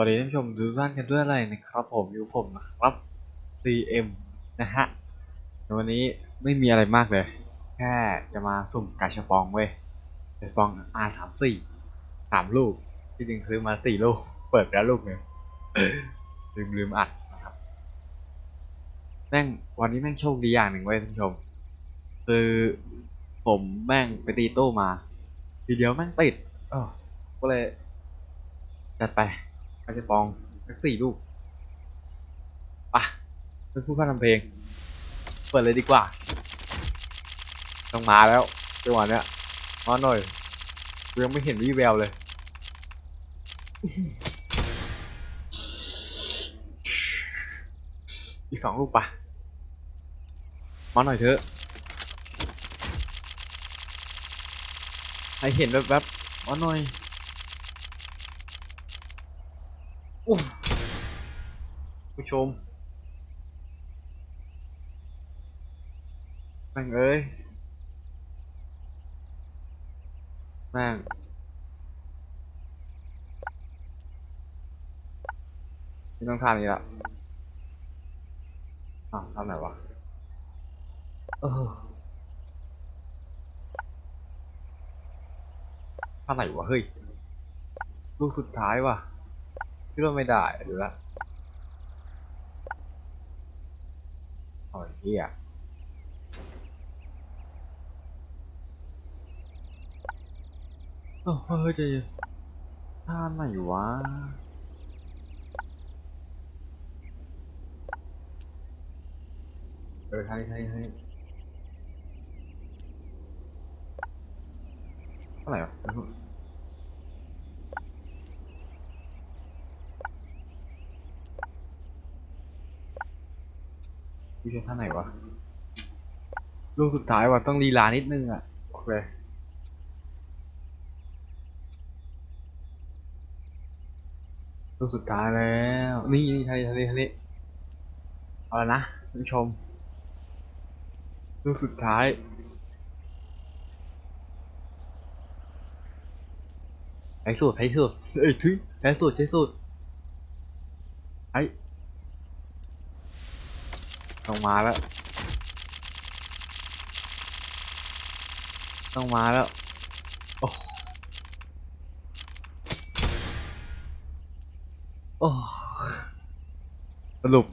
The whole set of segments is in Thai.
วัสดีท่านผู้ชมทุกท่านกันด้วยอะไรนะครับ ผมอยู่ผมนะครับ CM นะฮะวันนี้ไม่มีอะไรมากเลย แค่จะมาสุ่มกาชปองเว้ยกาชปอง R สามสี่สามลูก ที่จริงซื้อมาสี่ลูก เปิดไปแล้วลูกหนึ่งลืมลืมอัดนะครับแม่งวันนี้แม่งโชคดีอย่างหนึ่งเว้ยท่านผู้ชม คือผมแม่งไปตีตู้มา ทีเดียวแม่งติดเออก็เลยจัดไป อาจจะปองสักสี่ลูกปะไม่พูดพร่ำทำเพลง เปิดเลยดีกว่า ต้องมาแล้วจังหวะเนี้ยมาหน่อยกูยังไม่เห็นวี่แววเลยอีกสองลูกปะมาหน่อยเถอะให้เห็นแวบๆมาหน่อย อู้ ผู้ชมแม่งเอ้ยแม่งไม่ต้องทำนี้ละอ้าวทำไหนวะเออทำไหนวะเฮ้ย ลูกสุดท้ายว่ะ คิดว่าไม่ได้ดูละโอ้ยเฮียโอ้เฮ้ยเจะท่าไหนวะเออใช่ใช่ใช่เท่าไหร่วะ วิชาท่าไหนวะ ลูกสุดท้ายว่ะต้องลีลานิดนึงอะ โอเคลูกสุดท้ายแล้ว นี่นี่ทะเลทะเลทะเลเอาละนะท่านผู้ชม ลูกสุดท้ายใช้สูตรใช้สูตรเอ้ยทุยใช้สูตรใช้สูตรไอ้ ต้องมาแล้ว ต้องมาแล้ว โอ้โอ้สรุป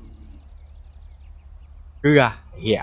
เกลือเหี้ย